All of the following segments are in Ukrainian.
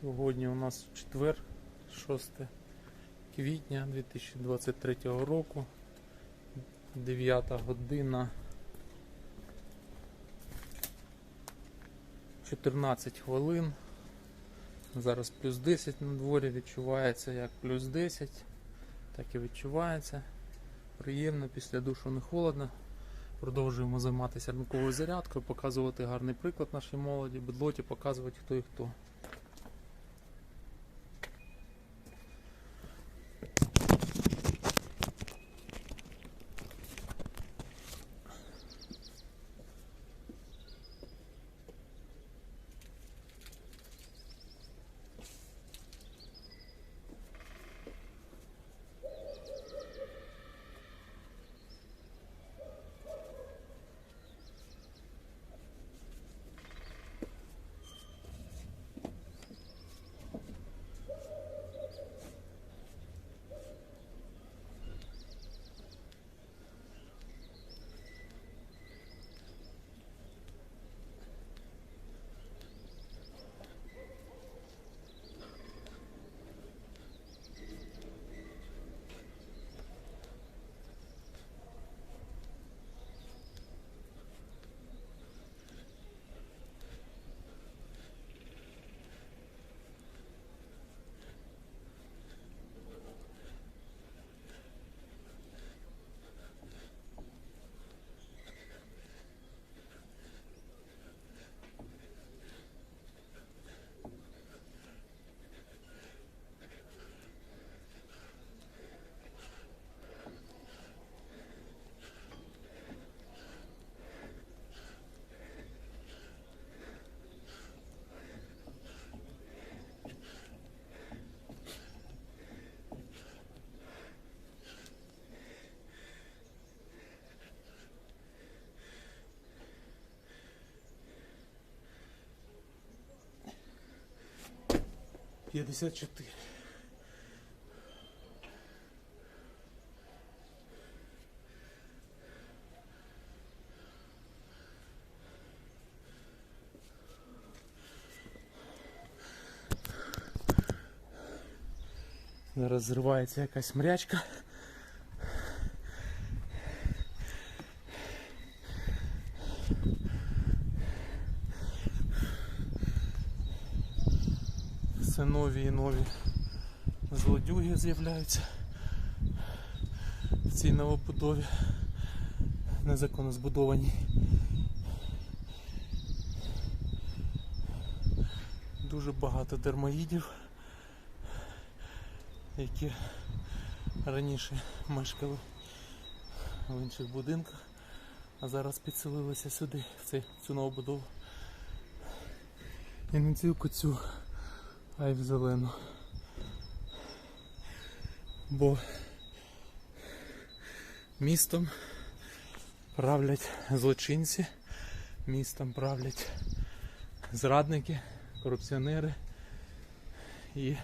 Сьогодні у нас четвер, 6 квітня 2023 року, 9 година 14 хвилин. Зараз плюс 10 на дворі відчувається як плюс 10, так і відчувається. Приємно, після душу не холодно. Продовжуємо займатися ранковою зарядкою, показувати гарний приклад нашій молоді, бедлоті, показувати хто і хто. 54. Розривається якась мрячка. Все нові і нові злодюги з'являються в цій новобудові незаконно збудованій. Дуже багато дермоїдів, які раніше мешкали в інших будинках, а зараз підселилися сюди, в цю новобудову. І тільки цю а й в зелену. Бо містом правлять злочинці, містом правлять зрадники, корупціонери і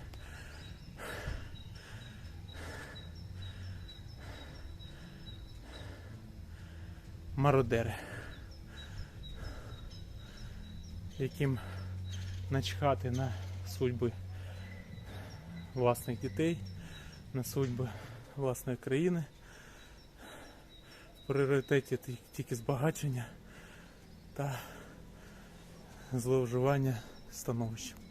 мародери, яким начхати на судьби власних дітей, на судьби власної країни. В пріоритеті тільки збагачення та зловживання становищем.